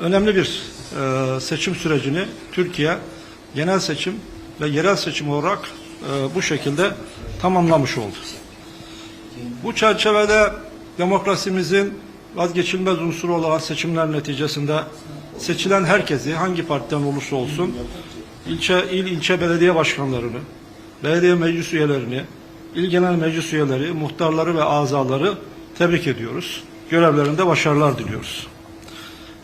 önemli bir e, seçim sürecini Türkiye genel seçim ve yerel seçim olarak e, bu şekilde tamamlamış oldu. Bu çerçevede demokrasimizin vazgeçilmez unsuru olan seçimler neticesinde seçilen herkesi hangi partiden olursa olsun ilçe il ilçe belediye başkanlarını, belediye meclis üyelerini, il genel meclis üyeleri, muhtarları ve azaları tebrik ediyoruz. Görevlerinde başarılar diliyoruz.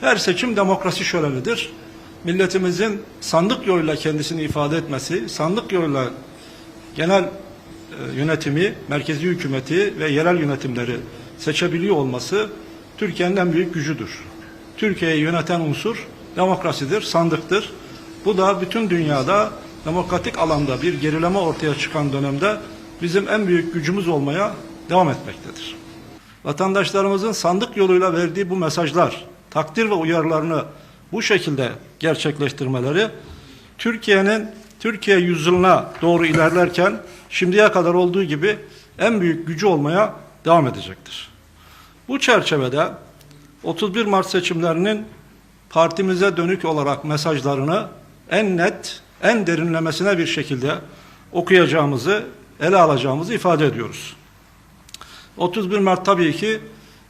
Her seçim demokrasi şölenidir. Milletimizin sandık yoluyla kendisini ifade etmesi, sandık yoluyla genel e, yönetimi, merkezi hükümeti ve yerel yönetimleri seçebiliyor olması Türkiye'nin en büyük gücüdür. Türkiye'yi yöneten unsur demokrasidir, sandıktır. Bu da bütün dünyada demokratik alanda bir gerileme ortaya çıkan dönemde bizim en büyük gücümüz olmaya devam etmektedir. Vatandaşlarımızın sandık yoluyla verdiği bu mesajlar, takdir ve uyarılarını bu şekilde gerçekleştirmeleri Türkiye'nin Türkiye yüzyılına doğru ilerlerken şimdiye kadar olduğu gibi en büyük gücü olmaya devam edecektir. Bu çerçevede 31 Mart seçimlerinin partimize dönük olarak mesajlarını en net, en derinlemesine bir şekilde okuyacağımızı, ele alacağımızı ifade ediyoruz. 31 Mart tabii ki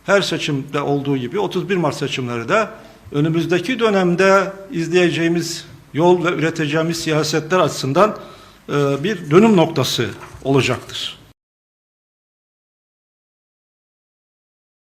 her seçimde olduğu gibi 31 Mart seçimleri de önümüzdeki dönemde izleyeceğimiz yol ve üreteceğimiz siyasetler açısından e, bir dönüm noktası olacaktır.